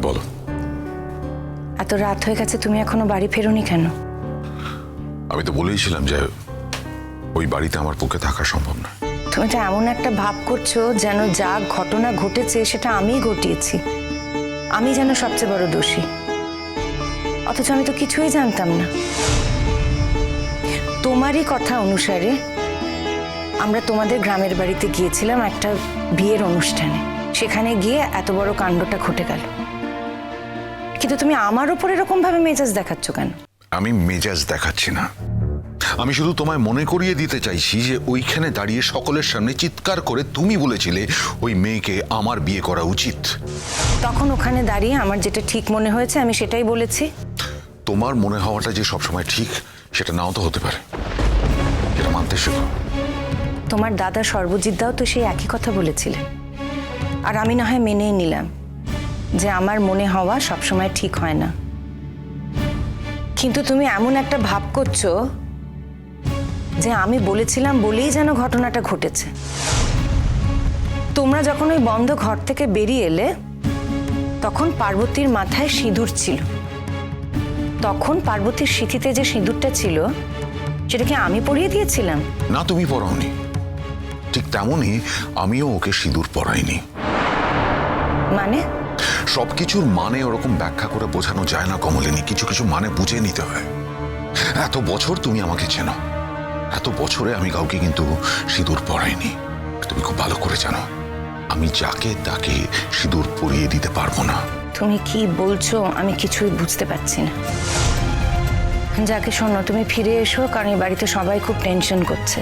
হ্যাঁ বলো। এত রাত হয়ে গেছে তুমি এখনও বাড়ি ফেরোনি কেন? আমি তো বলেইছিলাম যে ওই বাড়িতে আমার পক্ষে থাকা সম্ভব না। তুমি তো এমন একটা ভাব করছ যেন যা ঘটনা ঘটেছে সেটা আমিই ঘটিয়েছি। আমি যেন সবচেয়ে বড় দোষী। অথচ আমি তো কিছুই জানতাম না। তোমারই কথা অনুসারে আমরা তোমাদের গ্রামের বাড়িতে গিয়েছিলাম একটা বিয়ের অনুষ্ঠানে। সেখানে গিয়ে এত বড় কাণ্ডটা ঘটে গেল। কিন্তু তুমি আমার উপর এরকম ভাবে মেজাজ দেখাচ্ছ কেন? আমি মেজাজ দেখাচ্ছি না। আমি শুধু তোমায় মনে করিয়ে দিতে চাইছি যে ওইখানে দাঁড়িয়ে সকলের সামনে চিৎকার করে তুমি বলেছিলে ওই মেয়েকে আমার বিয়ে করা উচিত। তখন ওখানে দাঁড়িয়ে আমার যেটা ঠিক মনে হয়েছে আমি সেটাই বলেছি। তোমার মনে হওয়াটা যে সবসময় ঠিক সেটা নাও তো হতে পারে। সেটা মানতে শেখো। তোমার দাদা সর্বজিৎ দাও তো সেই একই কথা বলেছিলেন আর আমি না হয় মেনেই নিলাম। যে আমার মনে হওয়া সবসময় ঠিক হয় না। কিন্তু তুমি এমন একটা ভাব করছ যে আমি বলেছিলাম বলেই যেন ঘটনাটা ঘটেছে। তোমরা যখন ওই বন্ধ ঘর থেকে বেরিয়ে এলে তখন পার্বতীর মাথায় সিঁদুর ছিল। তখন পার্বতীর সিঁথিতে যে সিঁদুরটা ছিল সেটাকে আমি পরিয়ে দিয়েছিলাম। না তুমি পড়াওনি ঠিক তেমনই আমিও ওকে সিঁদুর পরাইনি। মানে? সবকিছুর মানে ওরকম ব্যাখ্যা করে বোঝানো যায় না কমলিনী। কিছু কিছু মানে বুঝে নিতে হয়। এত বছর তুমি আমাকে চেনো। এত বছরে আমি কাউকে কিন্তু সিঁদুর পরাইনি। তুমি খুব ভালো করে জানো, আমি যাকে তাকে সিঁদুর পরিয়ে দিতে পারব না। তুমি কি বলছো? আমি কিছুই বুঝতে পারছি না। যাকে শোনো, তুমি ফিরে এসো, কারণ এই বাড়িতে সবাই খুব টেনশন করছে।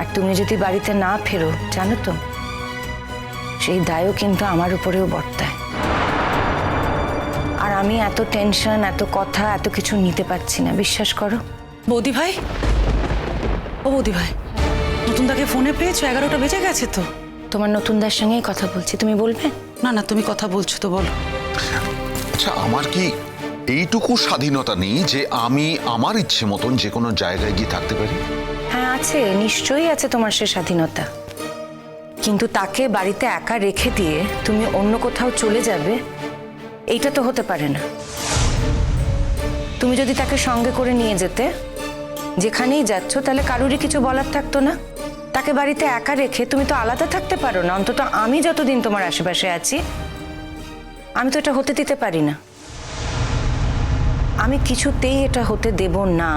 আর তুমি যদি বাড়িতে না ফেরো, জানো তো? সেই দায়ও কিন্তু আমার উপরেও বর্তায়। আর আমি এত টেনশন এত কথা এত কিছু নিতে পারছি না বিশ্বাস করো। বৌদি ভাই? ও বৌদি ভাই নতুন দাকে ফোনে পেয়েছ? এগারোটা বেজে গেছে তো। তোমার নতুনদার সঙ্গেই কথা বলছি তুমি বলবে? না না তুমি কথা বলছো তো বলো। আচ্ছা আমার কি এইটুকু স্বাধীনতা নেই যে আমি আমার ইচ্ছে মতন যে কোনো জায়গায় গিয়ে থাকতে পারি? হ্যাঁ আছে নিশ্চয়ই আছে তোমার সে স্বাধীনতা। কিন্তু তাকে বাড়িতে একা রেখে দিয়ে তুমি অন্য কোথাও চলে যাবে, এইটা তো হতে পারে না। তুমি যদি তাকে সঙ্গে করে নিয়ে যেতে, যেখানেই যাচ্ছ, তাহলে কারুরই কিছু বলার থাকতো না। তাকে বাড়িতে একা রেখে তুমি তো আলাদা থাকতে পারো না, অন্তত আমি যতদিন তোমার আশেপাশে আছি, আমি তো এটা হতে দিতে পারি না। আমি কিছুতেই এটা হতে দেব না।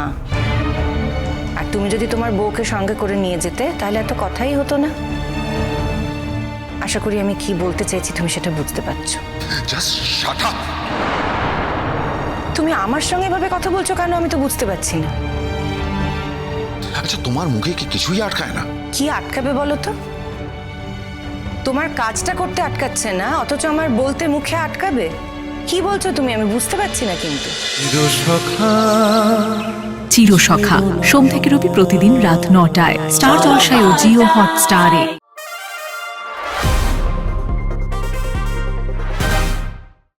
আর তুমি যদি তোমার বউকে সঙ্গে করে নিয়ে যেতে, তাহলে এত কথাই হতো না। আশা করি আমি কি বলতে চাইছি তুমি সেটা বুঝতে পারছ। জাস্ট শাট আপ তুমি আমার সঙ্গে এভাবে কথা বলছো কেন আমি তো বুঝতে পারছি না। আচ্ছা তোমার মুখে কি কিছুই আটকায় না? কি আটকাবে বলো তো? তোমার কাজটা করতে আটকাচ্ছে না অথচ আমার বলতে মুখে আটকাবে? কি বলছো তুমি? আমি বুঝতে পারছি না কিন্তু। চিরসখা। সোম থেকে রবি প্রতিদিন রাত নটায়। স্টার জলসায় ও জিও হটস্টারে।